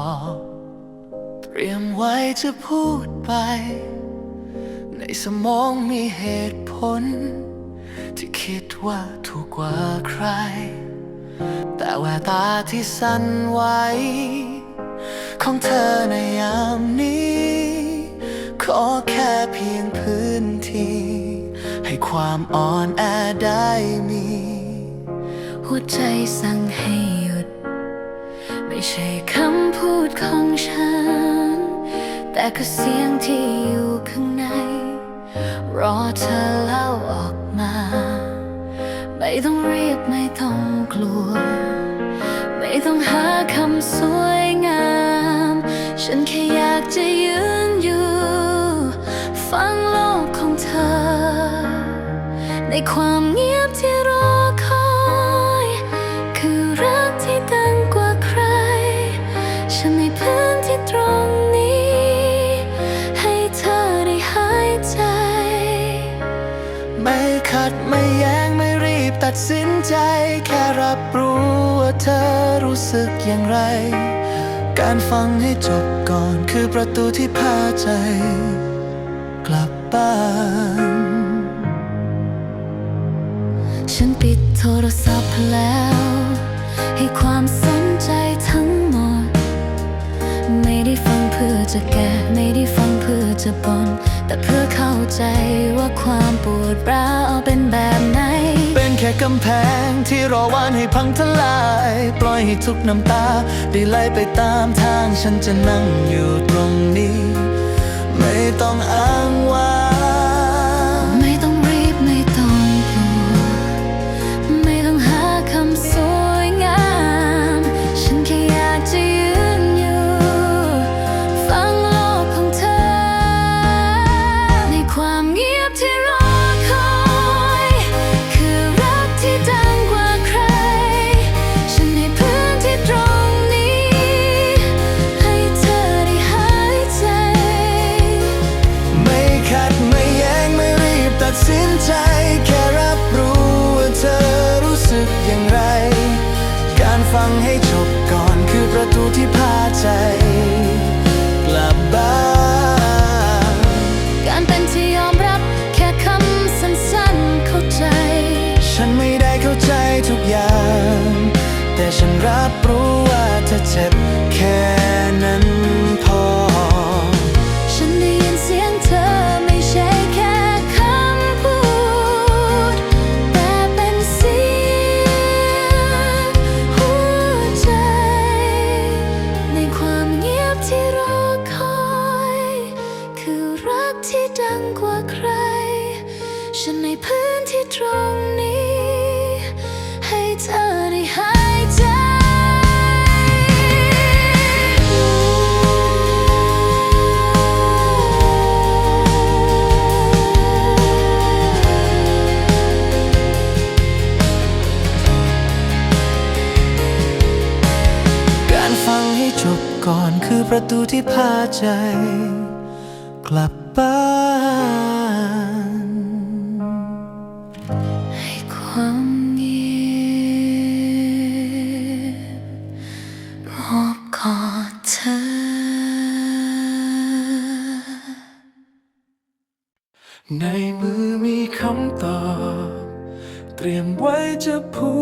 อบเตรียมไว้จะพูดไป ในสมองมีเหตุผล ที่คิดว่าถูกกว่าใคร แต่แววตาที่สั่นไหวของเธอในยามนี้ ขอแค่เพียงพื้นที่ ให้ความอ่อนแอได้มี หัวใจสั่งให้หยุด ไม่ใช่คำ แต่คือเสียงที่อยู่ข้างใน รอเธอเล่าออกมา ไม่ต้องรีบไม่ต้องกลัว ไม่ต้องหาคำสวยงาม ฉันแค่อยากจะยืนอยู่ ฟังโลกของเธอ ในความเงียบที่รอคอย คือรักที่ดังกว่าใคร ฉันในพื้นที่ตรง ดไม่แย้งไม่รีบตัดสินใจ แค่รับรู้ว่าเธอรู้สึกอย่างไร การฟังให้จบก่อนคือประตูที่พาใจ กลับบ้าน ฉันปิดโทรศัพท์แล้ว ให้ความสนใจทั้งหมด ไม่ได้ฟังเพื่อจะแก้ไม่ได้ฟังเพื่อจะบน่น แต่เพื่อเข้าใจว่าความปวดร้าวเป็นแบบไหน เป็นแค่กำแพงที่รอวันให้พังทลาย ปล่อยให้ทุกน้ำตา ได้ไหลไปตามทางฉันจะนั่งอยู่ตรงนี้ ไม่ต้องอ้างว่า ที่พาใจ กลับบ้าน การเป็นที่ยอมรับแค่คำสั้นๆเข้าใจ ฉันไม่ได้เข้าใจทุกอย่าง แต่ฉันรับรู้ว่าเธอเจ็บ รงนี้ ให้เธอได้หายใจการฟังให้จบก่อนคือประตูที่พาใจ กลับบ้าน ในมือมีคำตอบ เตรียมไว้จะพู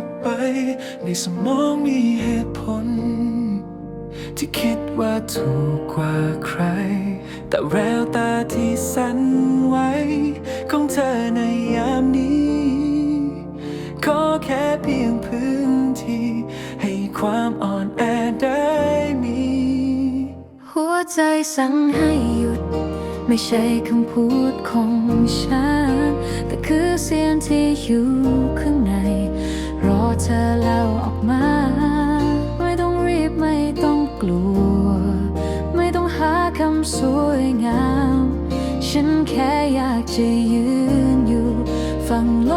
ดไป ในสมองมีเหตุผล ที่คิดว่าถูกกว่าใคร แต่แววตาที่สั่นไหวของเธอในยามนี้ ขอแค่เพียงพื้นที่ ให้ความอ่อนแอได้มี หัวใจสั่งให้หยุด ไม่ใช่คำพูดของฉัน แต่คือเสียงที่อยู่ข้างใน รอเธอแล้วออกมา ไม่ต้องรีบไม่ต้องกลัว ไม่ต้องหาคำสวยงาม ฉันแค่อยากจะยืนอยู่ ฟังโล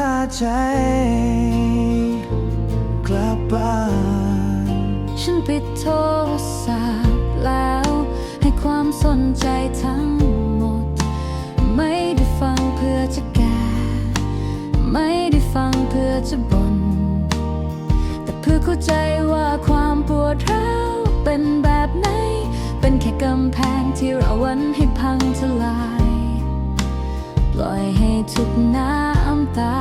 พาใจ กลับบ้าน ฉันปิดโทรศัพท์แล้ว ให้ความสนใจทั้งหมด ไม่ได้ฟังเพื่อจะแก้ไม่ได้ฟังเพื่อจะบน่นแต่เพื่อเข้าใจว่าความปวดร้าวเป็นแบบไหน เป็นแค่กำแพงที่เราวันให้พังทลาย ปล่อยให้ทุกน้ำ ตา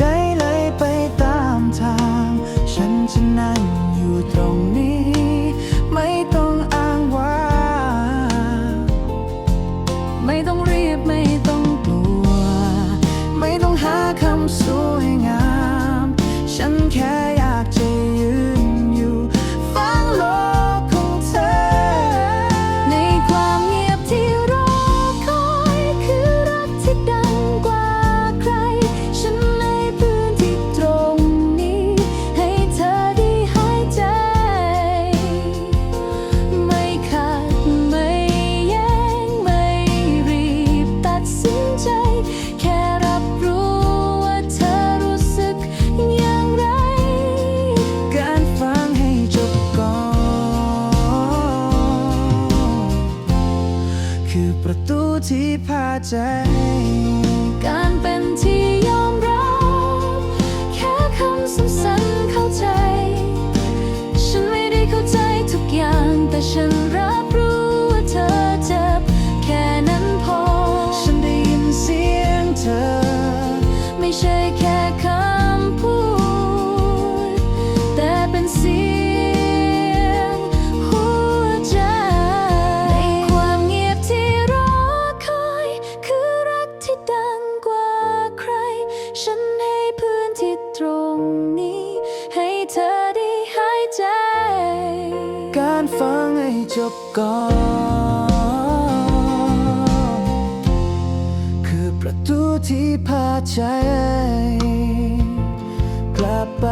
ได้เลยไปตามทาง ฉันจะนั่งอยู่ตรงนี้ ไม่ต้องอ้างว่า ไม่ต้องรีบไม่ต้องกลัว ไม่ต้องหาคำสวย ใช่แค่คำพูด แต่เป็นเสียงหัวใจ ในความเงียบที่รอคอย คือรักที่ดังกว่าใคร ฉันให้พื้นที่ตรงนี้ ให้เธอได้หายใจ การฟังให้จบก่อน ตูที่พาใจ กลับไป